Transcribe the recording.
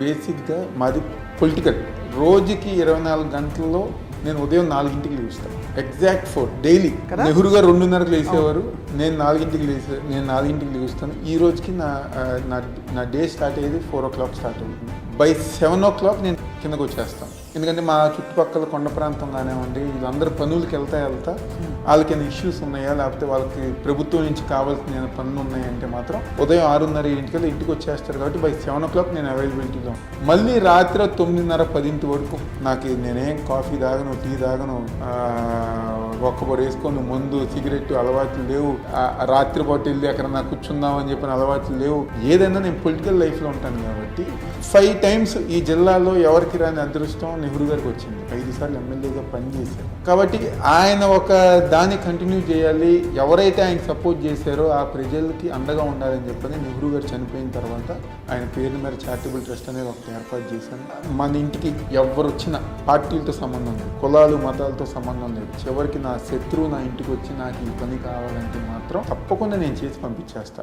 బేసిక్గా మాది పొలిటికల్. రోజుకి ఇరవై నాలుగు గంటల్లో నేను ఉదయం నాలుగింటికి లేస్తాను. Exact four daily? నెహ్రూ గారు రెండున్నరకు లేచేవారు. నేను నాలుగింటికి లేచే నేను నాలుగింటికి లేస్తాను. ఈ రోజుకి నా నా డే స్టార్ట్ అయ్యేది ఫోర్ ఓ క్లాక్ స్టార్ట్ అవుతుంది. బై సెవెన్ ఓ క్లాక్ నేను కిందకు వచ్చేస్తాను. ఎందుకంటే మా చుట్టుపక్కల కొండ ప్రాంతం కానివ్వండి వీళ్ళందరూ పనులకి వెళ్తా వెళ్తా వాళ్ళకి ఏమైనా ఇష్యూస్ ఉన్నాయా? లేకపోతే వాళ్ళకి ప్రభుత్వం నుంచి కావాల్సిన ఏమైనా పనులు ఉన్నాయంటే మాత్రం ఉదయం ఆరున్నర ఇంటికల్లా ఇంటికి వచ్చేస్తారు కాబట్టి బై సెవెన్ ఓ క్లాక్ నేను అవైలబిలిటీలో మళ్ళీ రాత్రి తొమ్మిదిన్నర పదింటి వరకు నాకు నేనేం కాఫీ తాగను టీ తాగను ఒక్కబడి వేసుకొని ముందు సిగరెట్ అలవాట్లు లేవు. రాత్రిపూట వెళ్ళి అక్కడ నాకు కూర్చుందామని చెప్పిన అలవాట్లు లేవు. ఏదైనా నేను పొలిటికల్ లైఫ్లో ఉంటాను కాబట్టి ఫైవ్ టైమ్స్ ఈ జిల్లాలో ఎవరికి రాని అదృష్టం నెహ్రూ గారికి వచ్చింది. ఐదు సార్లు ఎమ్మెల్యేగా పనిచేశారు. కాబట్టి ఆయన ఒక దాన్ని కంటిన్యూ చేయాలి. ఎవరైతే ఆయన సపోర్ట్ చేశారో ఆ ప్రజలకి అండగా ఉండాలని చెప్పని నెహ్రూ గారు చనిపోయిన తర్వాత ఆయన పేరు మీద చారిటబుల్ ట్రస్ట్ అనేది ఒకటి ఏర్పాటు చేశాను మన ఇంటికి ఎవరు వచ్చినా పార్టీలతో సంబంధం లేదు కులాలు మతాలతో సంబంధం లేదు. చివరికి నా శత్రువు నా ఇంటికి వచ్చి నాకు ఈ పని కావాలంటే మాత్రం తప్పకుండా నేను చేసి పంపించేస్తా.